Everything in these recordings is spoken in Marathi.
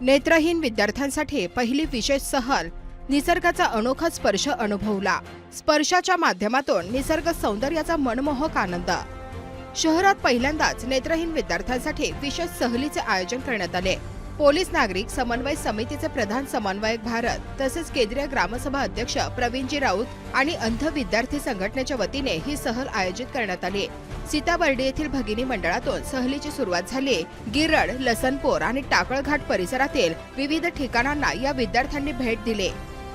नेत्रहीन विद्यार्थ्यांसाठी पहिली विशेष सहल निसर्गाचा अनोखा स्पर्श अनुभवला. स्पर्शाच्या माध्यमातून निसर्ग सौंदर्याचा मनमोहक आनंद. शहरात पहिल्यांदाच नेत्रहीन विद्यार्थ्यांसाठी विशेष सहलीचे आयोजन करण्यात आले. पोलीस नागरिक समन्वय समितीचे प्रधान समन्वयक भारत तसेच केंद्रीय ग्रामसभा अध्यक्ष प्रवीणजी राऊत आणि अंध विद्यार्थी संघटनेच्या वतीने ही सहल आयोजित करण्यात आली. सीताबर्डी येथील भगिनी मंडळातून सहलीची सुरुवात झाली. गिरड लसनपूर आणि टाकळघाट परिसरातील विविध ठिकाणांना या विद्यार्थ्यांनी भेट दिली.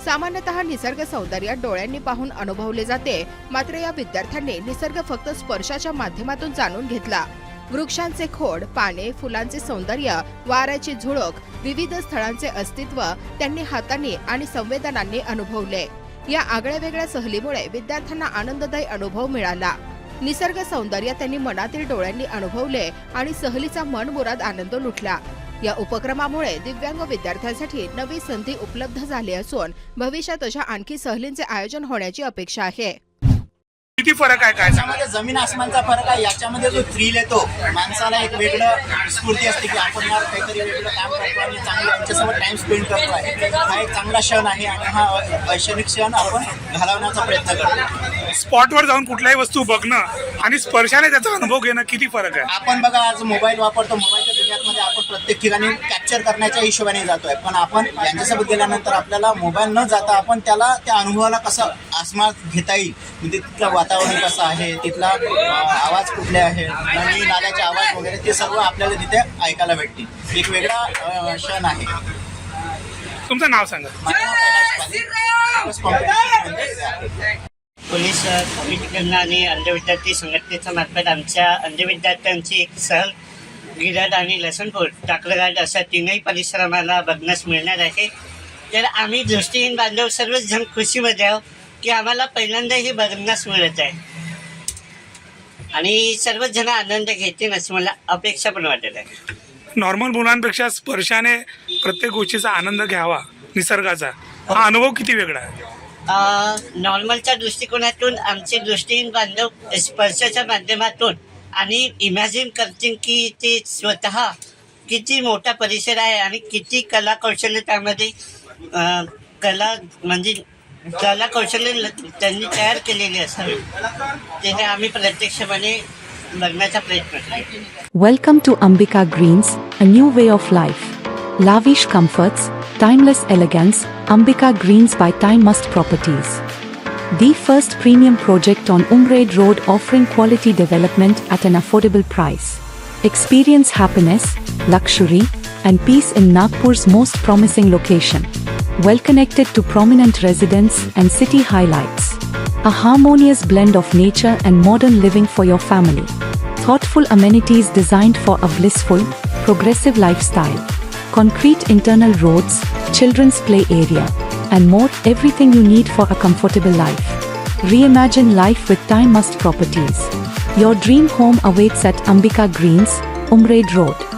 सामान्यतः निसर्ग सौंदर्य डोळ्यांनी पाहून अनुभवले जाते मात्र या विद्यार्थ्यांनी निसर्ग फक्त स्पर्शाच्या माध्यमातून जाणून घेतला. वृक्षांचे खोड पाने फुलांचे सौंदर्य वाऱ्याची झुळूक विविध स्थळांचे अस्तित्व त्यांनी हातांनी आणि संवेदनांनी अनुभवले. या आगळ्या वेगळ्या सहलीमुळे विद्यार्थ्यांना आनंददायी अनुभव मिळाला. निसर्ग सौंदर्य त्यांनी मनातील डोळ्यांनी अनुभवले आणि सहलीचा मनमुराद आनंद लुटला. या उपक्रमामुळे दिव्यांग विद्यार्थ्यांसाठी नवी संधी उपलब्ध झाली असून भविष्यात अशा आणखी सहलींचे आयोजन होण्याची अपेक्षा आहे. किती फरक आहे काय याच्यामध्ये जमीन आसमानचा फरक आहे याच्यामध्ये जो थ्रिल येतो माणसाला एक वेगळं स्फूर्ती असते की आपण यार काहीतरी वेगळं काम करतो आणि चांगलं यांच्यासोबत टाइम स्पेंड करतो आहे हा एक चांगला क्षण आहे आणि हा शैक्षणिक क्षण आपण घालवण्याचा प्रयत्न करतो स्पॉटवर जाऊन कुठल्याही वस्तू बघणं आणि स्पर्शाने त्याचा अनुभव घेणं किती फरक आहे? आपण बघा आज मोबाईल वापरतो मोबाईलच्या दुनियामध्ये आपण प्रत्येक ठिकाणी कॅप्चर करण्याच्या हिशोबाने जातोय. पण आपण यांच्यासोबत गेल्यानंतर आपल्याला मोबाईल न जाता आपण त्याला त्या अनुभवाला कसं आसमात घेता येईल? म्हणजे तिथलं वातावरण कसं आहे? तिथला आवाज कुठले आहे? नदी नाल्याचे आवाज वगैरे ते सर्व आपल्याला तिथे ऐकायला भेटतील. एक वेगळा क्षण आहे. तुमचं नाव सांगा. माझं नाव कैलाश पाटील. पोलीस कमिटीकडनं आणि अंध विद्यार्थी संघटनेच्या मार्फत आमच्या अंध विद्यार्थ्यांची एक सहल गिरड आणि लसणपूर टाकलघाट अशा तीनही परिसर आम्हाला बघण्यास मिळणार आहे. तर आम्ही दृष्टीहीन बांधव सर्वच जण खुशीमध्ये आहोत की आम्हाला पहिल्यांदा हे बघण्यास मिळत आहे. आणि सर्वच जण आनंद घेतील अशी मला अपेक्षा पण वाटत आहे. नॉर्मल मुलांपेक्षा स्पर्शाने प्रत्येक गोष्टीचा आनंद घ्यावा निसर्गाचा. हा. अनुभव किती वेगळा आहे? नॉर्मलच्या दृष्टिकोनातून आमचे दृष्टीहीन बांधव स्पर्शाच्या माध्यमातून आणि इमॅजिन करतील की ते स्वतः किती मोठा परिसर आहे आणि किती कला कौशल्य त्यामध्ये कला म्हणजे कला कौशल्य त्यांनी तयार केलेली असावी. तिथे आम्ही प्रत्यक्षपणे बघण्याचा प्रयत्न केला Welcome to Ambika Greens, a new way of life lavish comforts timeless elegance, Ambika Greens by Time Must Properties. The first premium project on Umraid Road offering quality development at an affordable price. Experience happiness, luxury, and peace in Nagpur's most promising location. Well connected to prominent residents and city highlights. A harmonious blend of nature and modern living for your family. Thoughtful amenities designed for a blissful, progressive lifestyle. Concrete internal roads, children's play area, and more everything you need for a comfortable life. Reimagine life with Time Must Properties. Your dream home awaits at Ambika Greens, Umraid Road.